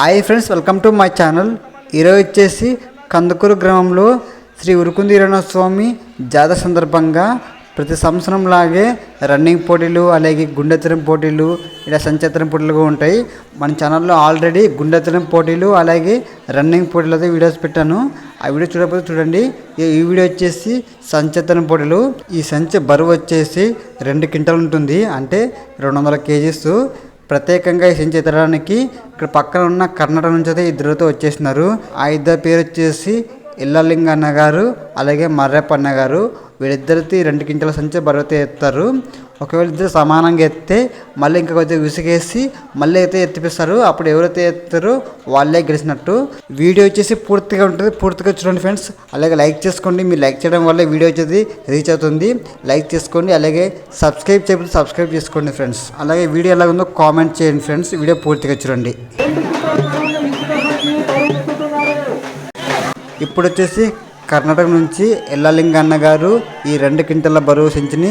Hi friends welcome to my channel. ఈరోజు వచ్చేసి కందుకూరు గ్రామంలో శ్రీ ఉరుకుంది స్వామి జాతర సందర్భంగా ప్రతి సంవత్సరం లాగే రన్నింగ్ పోటీలు అలాగే గుండెతరం పోటీలు ఇలా సంచేతనం పోటీలుగా ఉంటాయి. మన ఛానల్లో ఆల్రెడీ గుండెతరం పోటీలు అలాగే రన్నింగ్ పోటీలతో వీడియోస్ పెట్టాను. ఆ వీడియో చూడకపోతే చూడండి. ఈ- వీడియో వచ్చేసి సంచేతనం పోటీలు. ఈ సంచి బరువు వచ్చేసి రెండు క్వింటల్ ఉంటుంది. అంటే రెండు వందల కేజీస్. ప్రత్యేకంగా ఈ సంచి ఎత్తడానికి ఇక్కడ పక్కన ఉన్న కర్ణాటక నుంచి అయితే ఇద్దరితో వచ్చేసినారు. ఆ ఇద్దరు పేరు వచ్చేసి ఇల్లలింగ అన్న గారు అలాగే మర్రప్ప అన్న గారు. వీళ్ళిద్దరితో రెండు కింటల సంచి బరువు ఎత్తారు. ఒకవేళ ఇద్దరు సమానంగా ఎత్తే మళ్ళీ ఇంకా కొద్దిగా విసిగేసి మళ్ళీ అయితే ఎత్తిపిస్తారు. అప్పుడు ఎవరైతే ఎత్తారో వాళ్ళే గెలిచినట్టు. వీడియో వచ్చేసి పూర్తిగా ఉంటుంది. పూర్తిగా చూడండి ఫ్రెండ్స్. అలాగే లైక్ చేసుకోండి. మీరు లైక్ చేయడం వల్ల వీడియో వచ్చేది రీచ్ అవుతుంది. లైక్ చేసుకోండి. అలాగే సబ్స్క్రైబ్ చేయకపోతే సబ్స్క్రైబ్ చేసుకోండి ఫ్రెండ్స్. అలాగే వీడియో ఎలా ఉందో కామెంట్ చేయండి ఫ్రెండ్స్. వీడియో పూర్తిగా చూడండి. ఇప్పుడు వచ్చేసి కర్ణాటక నుంచి ఎల్లలింగ అన్న గారు ఈ రెండు క్వింటల బరువు సంచిని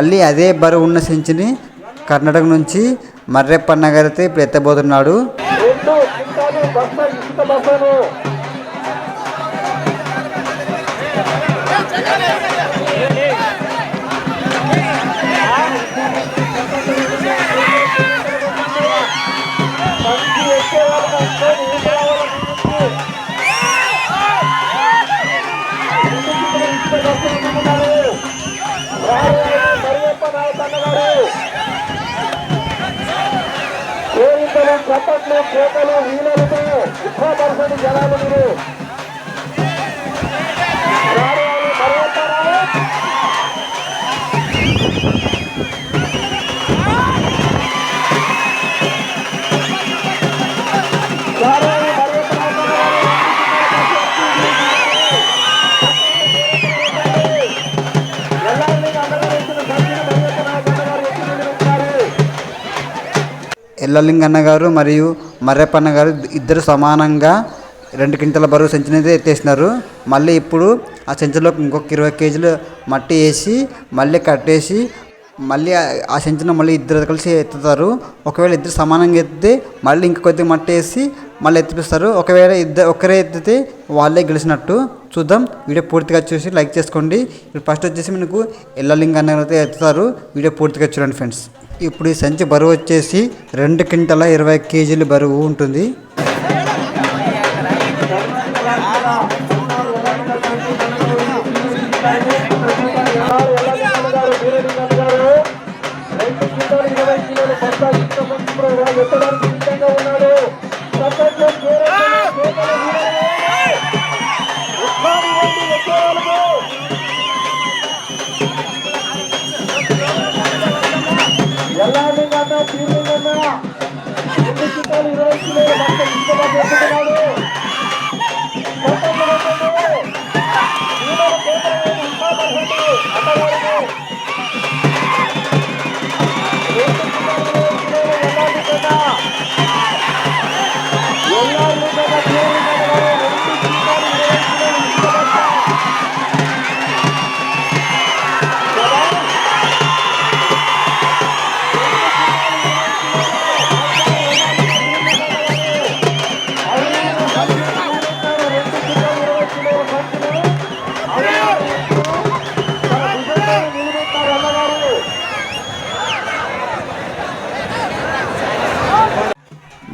మళ్ళీ అదే బరువు ఉన్న సెంచిని కర్ణాటక నుంచి మర్రెప్ప అన్న అయితే ఇప్పుడు ఎత్తబోతున్నాడు. చప్పట్లు కోటలు వీలలతో ఉత్సాహపరచని జనాలు మీరు. ఎల్లలింగ గారు మరియు మర్రెప్ప గారు ఇద్దరు సమానంగా రెండు క్వింటల బరువు సంచిని అయితే ఎత్తేసినారు. మళ్ళీ ఇప్పుడు ఆ సంచిలో ఇంకొక ఇరవై కేజీలు మట్టి వేసి మళ్ళీ కట్టేసి మళ్ళీ ఆ- ఆ సంచిని మళ్ళీ ఇద్దరు కలిసి ఎత్తుతారు. ఒకవేళ ఇద్దరు సమానంగా ఎత్తితే మళ్ళీ ఇంక కొద్దిగా మట్టి వేసి మళ్ళీ ఎత్తిపిస్తారు. ఒకవేళ ఇద్దరు ఒకరే ఎత్తితే వాళ్ళే గెలిచినట్టు చూద్దాం. వీడియో పూర్తిగా చూసి లైక్ చేసుకోండి. ఇప్పుడు ఫస్ట్ వచ్చేసి మనకు ఎల్లలింగ్ అన్న గారు అయితే ఎత్తుతారు. వీడియో పూర్తిగా చూడండి ఫ్రెండ్స్. ఇప్పుడు ఈ సంచి బరువు వచ్చేసి రెండు క్వింటల ఇరవై కేజీలు బరువు ఉంటుంది.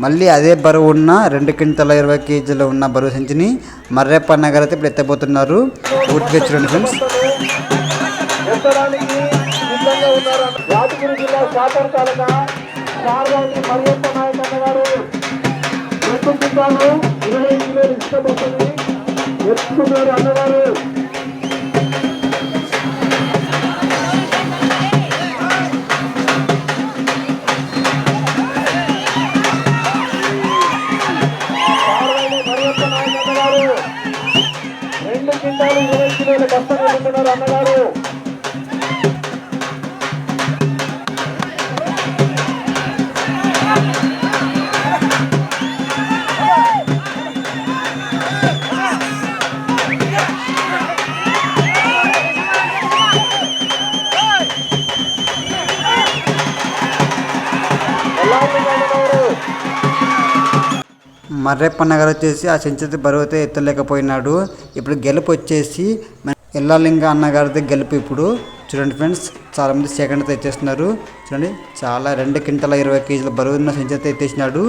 మళ్ళీ అదే బరువు ఉన్న రెండు క్వింటల ఇరవై కేజీలు ఉన్న బరువు సంచిని మర్రేపన్న నగర్ అయితే ఇప్పుడు ఎత్తబోతున్నారు. పూర్తిగా చూడండి ఫ్రెండ్స్. ఎత్తడానికి అన్నగారు. రెండు క్వింటాలు ఇరవై కిలోల కష్టం ఎదుర్కొన్నారు అన్నగారు. మర్రేపన్న గారు వచ్చేసి ఆ సెంచరీ బరువుతో ఎత్తలేకపోయినాడు. ఇప్పుడు గెలుపు వచ్చేసి మన ఎల్లాలింగ అన్నగారిది గెలుపు ఇప్పుడు. చూడండి ఫ్రెండ్స్ చాలామంది సెకండ్ అయితే ఎత్తేస్తున్నారు చూడండి చాలా రెండు క్వింటల ఇరవై కేజీల బరువు సెంచరీ సంచి